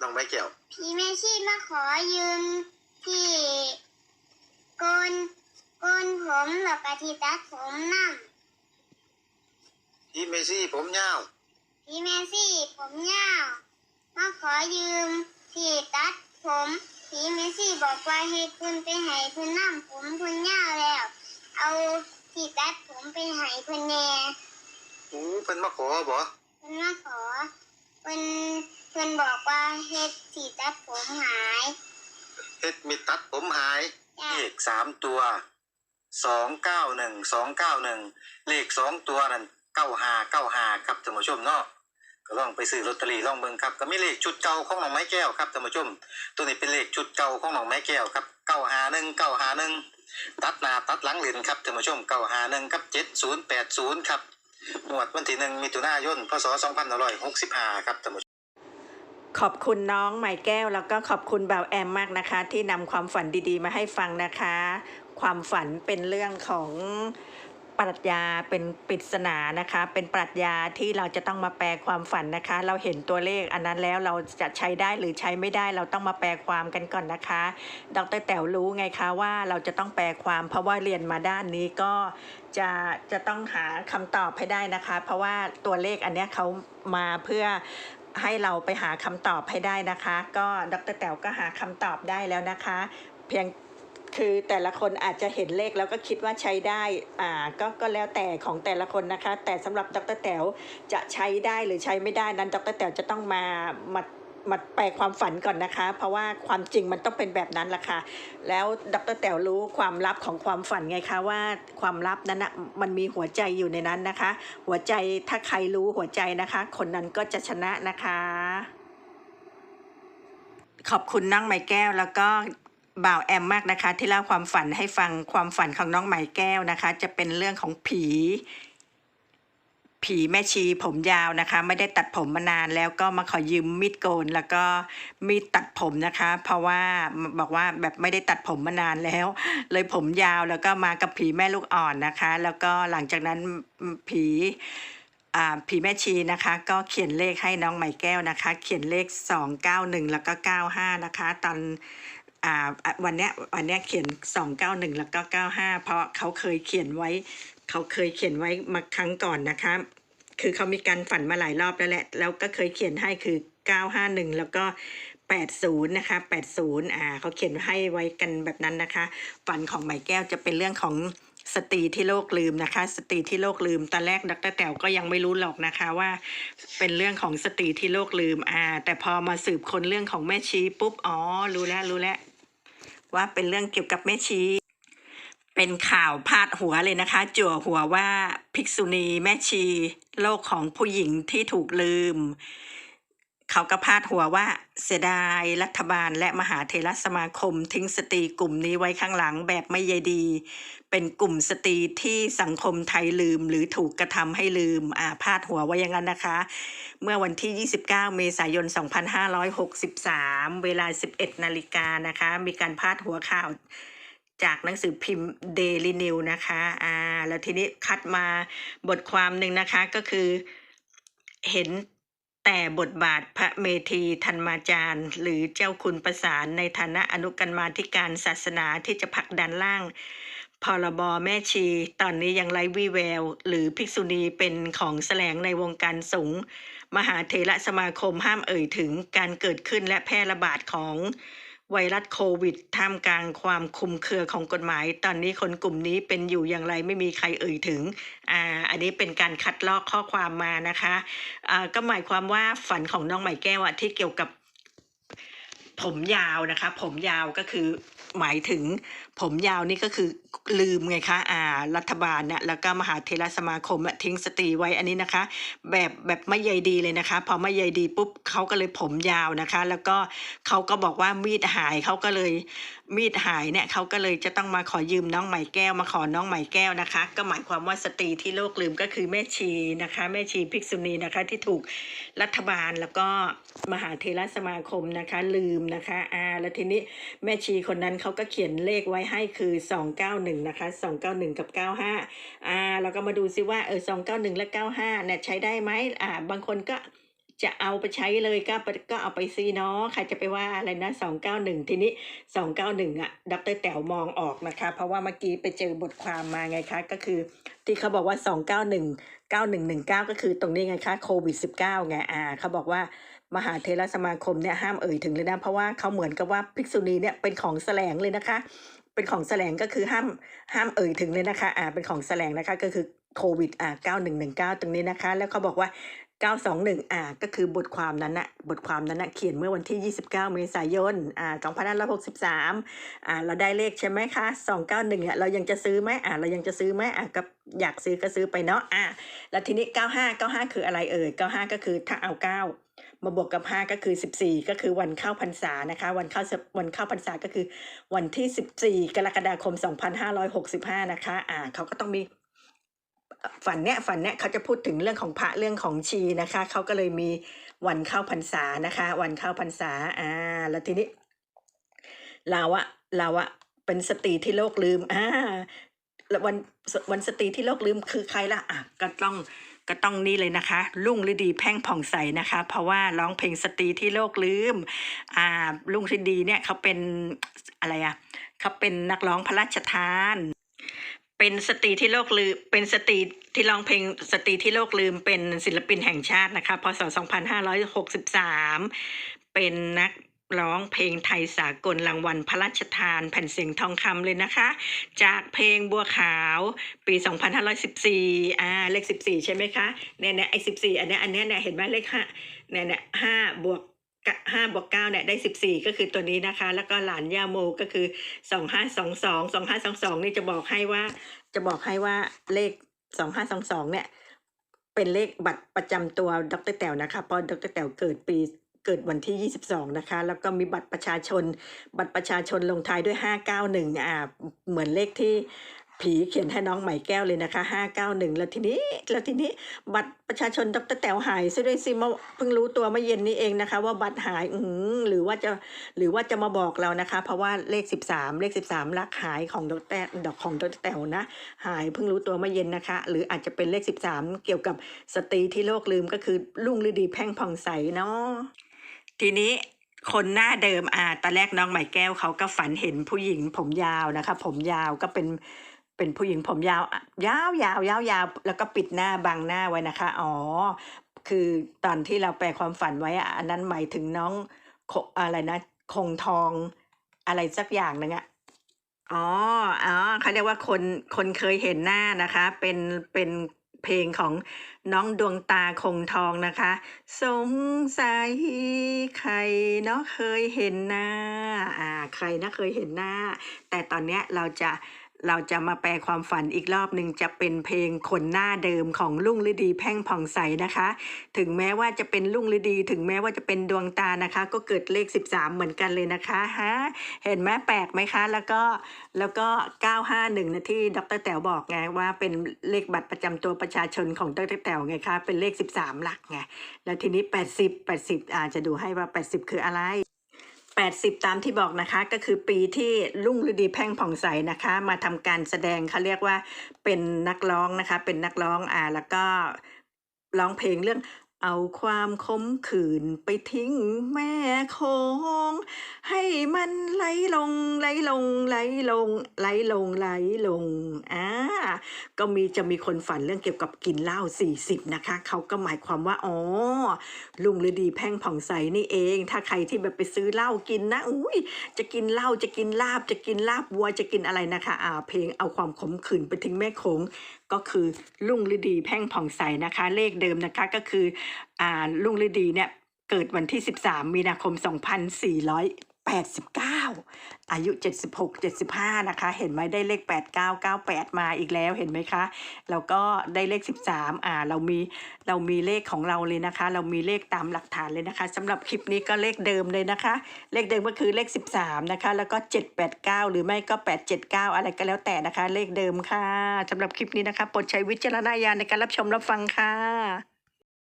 น้องไม้แก้วผีแม่ชีมาขอยืมที่โกนโกนผมแล้วก็ที่ตัดผมนั่งพี่เมซี่ผมยาว ผีแม่ชีผมยาวมาขอยืมที่ตัดผมผีแม่ชีบอกว่าให้คุณไปให้คุณนั่งผมคุณยาวแล้ว เอาที่ตัดผมไปให้คุณแหน่ อู้เพิ่นมาขอบ่ คุณมาขอ คุณคุณบอกว่าเฮ็ดที่ตัดผมหายเฮ็ดมีตัดผมหาย จ้ะเลขสามตัวสองเก้าหนึ่งสองเก้าหนึ่งเลขสองตัวนั่นเก้าห้าเก้าห้าครับท่านผู้ชมเนาะก็ลองไปซื้อลอตเตอรี่ลองเบิ่งครับก็มีเลขชุดเก่าของน้องไม้แก้วครับท่านผู้ชม ตัวนี้เป็นเลขชุดเก่าของน้องไม้แก้วครับเก้าห้าหนึ่งเก้าห้าหนึ่งตัดหน้าตัดหลังเหรียญครับท่านผู้ชมเก้าห้าหนึ่งกับเจ็ดศูนย์แปดศูนย์ครับ งวดวันที่หนึ่งมิถุนายนพศสองพันร้อยหกสิบห้าครับท่านผู้ชมขอบคุณน้องไหมแก้ว แล้วก็ขอบคุณบ่าวแอมมากนะคะ ที่นำความฝันดีๆ มาให้ฟังนะคะ ความฝันเป็นเรื่องของ ปรัชญาเป็นปริศนานะคะ เป็นปรัชญาที่เราจะต้องมาแปลความฝันนะคะ เราเห็นตัวเลขอันนั้นแล้วเราจะใช้ได้หรือใช้ไม่ได้เราต้องมาแปลความกันก่อนนะคะ ดรแต๋วรู้ไงคะว่าเราจะต้องแปลความเพราะว่าเรียนมาด้านนี้ก็จะจะต้องหาคำตอบให้ได้นะคะ เพราะว่าตัวเลขอันนี้เขามาเพื่อให้เราไปหาคำตอบให้ได้นะคะ ก็ดรแต๋วก็หาคำตอบได้แล้วนะคะ เพียง คือแต่ละคนอาจจะเห็นเลขแล้วก็คิดว่าใช้ได้อ่าก็ก็แล้วแต่ของแต่ละคนนะคะ แต่สำหรับดรแต๋วจะใช้ได้หรือใช้ไม่ได้นั้นดรแต๋วจะต้องมามามาแปลความฝันก่อนนะคะ เพราะว่าความจริงมันต้องเป็นแบบนั้นแหละค่ะ แล้วดรแต๋วรู้ความลับของความฝันไงคะว่าความลับนั้นนะมันมีหัวใจอยู่ในนั้นนะคะ หัวใจถ้าใครรู้หัวใจนะคะ คนนั้นก็จะชนะนะคะขอบคุณน้องไหมแก้วแล้วก็ บ่าวแอมมากนะคะ ที่เล่าความฝันให้ฟังความฝันของน้องไหมแก้วนะคะ จะเป็นเรื่องของผี ผีแม่ชีผมยาวนะคะ ไม่ได้ตัดผมมานานแล้วก็มาขอยืมมีดโกน แล้วก็มีดตัดผมนะคะ เพราะว่าบอกว่าแบบไม่ได้ตัดผมมานานแล้ว เลยผมยาวแล้วก็มากับผีแม่ลูกอ่อนนะคะ แล้วก็หลังจากนั้นผีผีแม่ชีนะคะ ก็เขียนเลขให้น้องไหมแก้วนะคะ เขียนเลข 291 แล้วก็ 95 นะคะ ตอน วันเนี้ยวันเนี้ยเขียน 291 แล้วก็ 95 เพราะเขาเคยเขียนไว้ เขาเคยเขียนไว้มาครั้งก่อนนะคะ คือเขามีการฝันมาหลายรอบแล้วแหละ แล้วก็เคยเขียนให้คือ 951 แล้วก็ 80 นะคะ 80 อ่าเขาเขียนให้ไว้กันแบบนั้นนะคะ ฝันของไหมแก้วจะเป็นเรื่องของสตรีที่โลกลืมนะคะ สตรีที่โลกลืมตอนแรกดรแต๋วก็ยังไม่รู้หรอกนะคะว่าเป็นเรื่องของสตรีที่โลกลืมอ่าแต่พอมาสืบคนเรื่องของแม่ชีปุ๊บอ๋อรู้แล้วรู้แล้ว ว่าเป็นเรื่องเกี่ยวกับแม่ชีเป็นข่าวพาดหัวเลยนะคะ จั่วหัวว่าภิกษุณีแม่ชี โลกของผู้หญิงที่ถูกลืม เขาก็พาดหัวว่าเสียดายรัฐบาลและมหาเทรสมาคม ทิ้งสตรีกลุ่มนี้ไว้ข้างหลังแบบไม่ใยดี เป็นกลุ่มสตรีที่สังคมไทยลืม หรือถูกกระทำให้ลืมอ่าพาดหัวไว้อย่างนั้นนะคะ เมื่อวันที่ 29 เมษายน 2563 เวลา 11 นาฬิกานะคะ มีการพาดหัวข่าวจากหนังสือพิมพ์ Daily New นะคะ อ่า แล้วทีนี้คัดมาบทความหนึ่งนะคะก็คือเห็น แต่บทบาทพระเมธีธรรมาจารย์ หรือเจ้าคุณประสานในฐานะอนุกรรมาธิการศาสนาที่จะผลักดันร่างพรบแม่ชี ตอนนี้ยังไร้วี่แวว หรือภิกษุณีเป็นของแสลงในวงการสงฆ์มหาเถระสมาคมห้ามเอ่ยถึงการเกิดขึ้นและแพร่ระบาดของ ไวรัสโควิด ท่ามกลางความคุมเครือของกฎหมาย ตอนนี้คนกลุ่มนี้เป็นอยู่อย่างไรไม่มีใครเอ่ยถึงอ่าอันนี้เป็นการคัดลอกข้อความมานะคะอ่าก็หมายความว่าฝันของน้องใหม่แก้วอะที่เกี่ยวกับผมยาวนะคะ ผมยาวก็คือหมายถึง ผมยาวนี่ก็คือลืมไงคะอ่ารัฐบาลเนี่ยแล้วก็มหาเทรสมาคมทิ้งสตรีไว้อันนี้นะคะ แบบแบบไม่ใยดีเลยนะคะ พอไม่ใยดีปุ๊บเขาก็เลยผมยาวนะคะ แล้วก็เขาก็บอกว่ามีดหายเขาก็เลยมีดหายเนี่ยเขาก็เลยจะต้องมาขอยืมน้องไหมแก้วมาขอน้องไหมแก้วนะคะ ก็หมายความว่าสตรีที่โลกลืมก็คือแม่ชีนะคะ แม่ชีภิกษุณีนะคะที่ถูกรัฐบาลแล้วก็มหาเทรสมาคมนะคะ ลืมนะคะอ่าแล้วทีนี้แม่ชีคนนั้นเขาก็เขียนเลขไว้ให้คือ 291 นะคะ 291 กับ 95 อ่า เราก็มาดูซิว่า เออ 291 และ 95 เนี่ย ใช้ได้ไหมอ่า บางคนก็จะเอาไปใช้เลยก็ไปก็เอาไปซีเนาะใครจะไปว่าอะไรนะสองเก้าหนึ่งทีนี้สองเก้าหนึ่งอะดรแต๋วมองออกนะคะ เพราะว่าเมื่อกี้ไปเจอบทความมาไงคะ ก็คือที่เขาบอกว่าสองเก้าหนึ่งเก้าหนึ่งหนึ่งเก้าก็คือตรงนี้ไงคะโควิดสิบเก้าไงอ่าเขาบอกว่ามหาเทรสมาคมเนี่ยห้ามเอ่ยถึงเลยนะ เพราะว่าเขาเหมือนกับว่าภิกษุณีเนี่ยเป็นของแสลงเลยนะคะ เป็นของแสลงก็คือห้ามห้ามเอ่ยถึงเลยนะคะอ่าเป็นของแสลงนะคะก็คือโควิดอ่าเก้าหนึ่งหนึ่งเก้าตรงนี้นะคะ แล้วเขาบอกว่าเก้าสองหนึ่งอ่า ก็คือบทความนั้นนะบทความนั้นนะเขียนเมื่อวันที่ยี่สิบเก้าเมษายน อ่าสองพันห้าร้อยหกสิบสามอ่า เราได้เลขใช่ไหมคะสองเก้าหนึ่งอะเรายังจะซื้อไหมอ่า เรายังจะซื้อไหมอ่าก็อยากซื้อก็ซื้อไปเนาะ อ่า แล้วทีนี้เก้าห้าเก้าห้าคืออะไรเอ่ยเก้าห้าก็คือถ้าเอาเก้า มาบวกกับ 5 ก็คือ 14 ก็คือวันเข้าพรรษานะคะ วันเข้าวันเข้าพรรษาก็คือ วันที่ 14 กรกฎาคม 2565 นะคะ อ่าเขาก็ต้องมีฝันเนี้ยฝันเนี้ยเขาจะพูดถึงเรื่องของพระเรื่องของชีนะคะเขาก็เลยมีวันเข้าพรรษานะคะ วันเข้าพรรษาอ่าแล้วทีนี้เราอะเราอะเป็นสตรีที่โลกลืมอ่าววันวันสตรีที่โลกลืมคือใครล่ะอะก็ต้อง ก็ต้องนี่เลยนะคะรุ่งฤดีแพ่งผ่องใสนะคะ เพราะว่าร้องเพลงสตรีที่โลกลืมอ่ารุ่งฤดีเนี่ยเขาเป็นอะไรอะเขาเป็นนักร้องพระราชทาน เป็นสตรีที่โลกลืมเป็นสตรีที่ร้องเพลงสตรีที่โลกลืมเป็นศิลปินแห่งชาตินะคะพศ 2563 เป็นนัก ร้องเพลงไทยสากลรางวัลพระราชทานแผ่นเสียงทองคำเลยนะคะ จากเพลงบัวขาวปี 2514อ่าเลข 14 ใช่ไหมคะเนี่ยเนี่ยไอ้14 อันเนี้ยอันเนี้ยเนี่ยเห็นไหมเลขห้าเนี่ยเนี่ยห้าบวกห้าบวกเก้าเนี่ยได้14ก็คือตัวนี้นะคะ แล้วก็หลานย่าโมก็คือ2522 2522นี่จะบอกให้ว่า จะบอกให้ว่าเลข2522เนี่ย เป็นเลขบัตรประจำตัวดรแต๋วนะคะเพราะดรแต๋วเกิดปี เกิดวันที่ 22 นะคะ แล้วก็มีบัตรประชาชน บัตรประชาชนลงท้ายด้วย 591อ่าเหมือนเลขที่ผีเขียนให้น้องไหมแก้วเลยนะคะ591 แล้วทีนี้ แล้วทีนี้บัตรประชาชนดรแต๋วหายซะด้วยสิมื่อเพิ่งรู้ตัวเมื่อเย็นนี้เองนะคะ ว่าบัตรหายอือหรือว่าจะหรือว่าจะมาบอกเรานะคะ เพราะว่าเลข 13 เลข 13ลักหายของดรดอกของดรแต๋วนะ หายเพิ่งรู้ตัวเมื่อเย็นนะคะ หรืออาจจะเป็นเลข 13 เกี่ยวกับสตรีที่โลกลืมก็คือรุ่งฤดีแพ่งผ่องใสเนาะ ทีนี้คนหน้าเดิมอ่าตอนแรกน้องไหม่แก้วเขาก็ฝันเห็นผู้หญิงผมยาวนะคะ ผมยาวก็เป็นเป็นผู้หญิงผมยาว ยาวยาวยาวยาวแล้วก็ปิดหน้าบังหน้าไว้นะคะ อ๋อ คือตอนที่เราแปลความฝันไว้อะอันนั้นหมายถึงน้องอะไรนะ คงทองอะไรสักอย่างนึ่งอะอ๋อ อ๋อเขาเรียกว่าคนคนเคยเห็นหน้านะคะ เป็นเป็น เพลงของน้องดวงตาคงทองนะคะ สงสัยใครเนาะเคยเห็นหน้าอ่าใครนะเคยเห็นหน้า แต่ตอนเนี้ยเราจะ เราจะมาแปลความฝันอีกรอบหนึ่งจะเป็นเพลงคนหน้าเดิมของลุงฤดีแพ่งผ่องใสนะคะ ถึงแม้ว่าจะเป็นลุงฤดี ถึงแม้ว่าจะเป็นดวงตานะคะ ก็เกิดเลข 13 เหมือนกันเลยนะคะฮะเห็นไหมแปลกไหมคะ แล้วก็แล้วก็ 951นะที่ดรแต๋วบอกไงว่าเป็นเลขบัตรประจำตัวประชาชนของดรแต๋วไงคะเป็นเลข 13 หลักไงแล้วทีนี้ 80 80อาจจะดูให้ว่า 80 คืออะไร 80 ตามที่บอกนะคะ ก็คือปีที่รุ่งฤดีแพ่งผ่องใสนะคะ มาทำการแสดงเขาเรียกว่าเป็นนักร้องนะคะ เป็นนักร้องอ่าแล้วก็ร้องเพลงเรื่อง เอาความคมขืนไปทิ้งแม่คงให้มันไหลลงไหลลงไหลลงไหลลงไหลลงอ่าก็มีจะมีคนฝันเรื่องเกี่ยวกับกินเหล้า40 นะคะ เขาก็หมายความว่า อ๋อ ลุงฤดีแพ่งผ่องใสนี่เอง ถ้าใครที่แบบไปซื้อเหล้ากินนะอุ้ยจะกินเหล้าจะกินลาบจะกินลาบวัวจะกินอะไรนะคะอ่าเพลงเอาความขมขื่นไปทิ้งแม่โขงก็คือลุงฤดีแพ่งผ่องใสนะคะ เลขเดิมนะคะก็คือลุงฤดีเนี่ยเกิดวันที่ 13 มีนาคม 2489 อายุ 76 75 นะคะ เห็นไหมได้เลข 8998 มาอีกแล้วเห็นไหมคะ แล้วก็ได้เลข 13 อ่า เรามีเรามีเลขของเราเลยนะคะ เรามีเลขตามหลักฐานเลยนะคะสำหรับคลิปนี้ก็เลขเดิมเลยนะคะ เลขเดิมก็คือเลข 13 นะคะ แล้วก็ 789 หรือไม่ก็ 879 อะไรก็แล้วแต่นะคะ เลขเดิมค่ะสำหรับคลิปนี้นะคะโปรดใช้วิจารณญาณในการรับชมรับฟังค่ะ